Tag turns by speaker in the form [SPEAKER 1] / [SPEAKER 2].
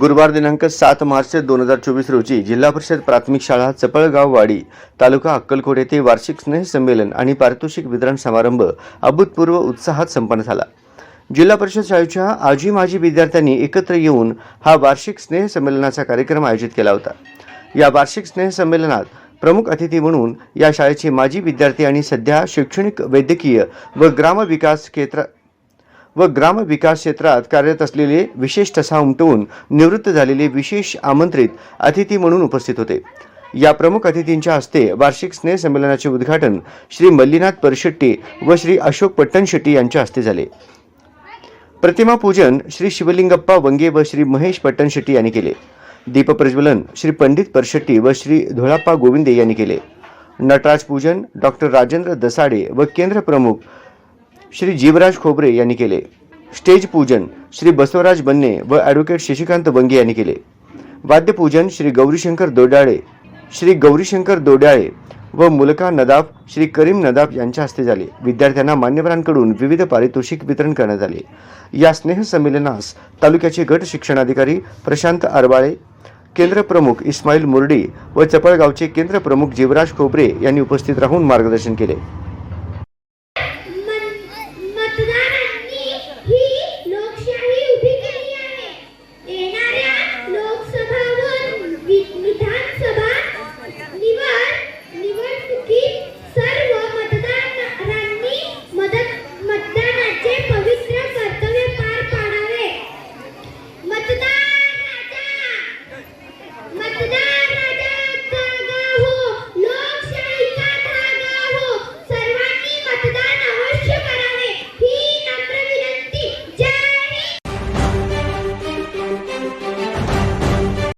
[SPEAKER 1] गुरुवार दिनांक सात मार्च दोन हजार चोवीस रोजी जिल्हा परिषद प्राथमिक शाळा चपळगाववाडी तालुका अक्कलकोट येथे वार्षिक स्नेहसंमेलन आणि पारितोषिक वितरण समारंभ अभूतपूर्व उत्साहात संपन्न झाला. जिल्हा परिषद शाळेच्या आजी माजी विद्यार्थ्यांनी एकत्र येऊन हा वार्षिक स्नेहसंमेलनाचा कार्यक्रम आयोजित केला होता. या वार्षिक स्नेहसंमेलनात प्रमुख अतिथी म्हणून या शाळेचे माजी विद्यार्थी आणि सध्या शैक्षणिक वैद्यकीय व ग्रामविकास क्षेत्र व ग्राम विकास क्षेत्रात कार्यरत असलेले विशेष ठसा उमटवून निवृत्त झालेले विशेष आमंत्रित अतिथी म्हणून उपस्थित होते. या प्रमुख अतिथींच्या हस्ते वार्षिक स्नेह संमेलनाचे उद्घाटन श्री मल्लीनाथ परशेट्टी व श्री अशोक पट्टणशेट्टी यांच्या हस्ते झाले. प्रतिमा पूजन श्री शिवलिंगप्पा वंगे व श्री महेश पट्टणशेट्टी यांनी केले. दीपप्रज्वलन श्री पंडित परशेट्टी व श्री धोळाप्पा गोविंदे यांनी केले. नटराज पूजन डॉक्टर राजेंद्र दसाडे व केंद्र प्रमुख श्री जीवराज खोबरे यांनी केले. स्टेज पूजन श्री बसवराज बन्ने व ॲडव्होकेट शशिकांत बंगे यांनी केले. वाद्यपूजन श्री गौरीशंकर दोडाळे श्री गौरीशंकर दोडाळे व मुलका नदाफ श्री करीम नदाफ यांच्या हस्ते झाले. विद्यार्थ्यांना मान्यवरांकडून विविध पारितोषिक वितरण करण्यात आले. या स्नेहसंमेलनास तालुक्याचे गट शिक्षणाधिकारी प्रशांत आरबाळे केंद्र प्रमुख इस्माईल मुर्डी व चपळगावचे केंद्र प्रमुख जीवराज खोबरे यांनी उपस्थित राहून मार्गदर्शन केले.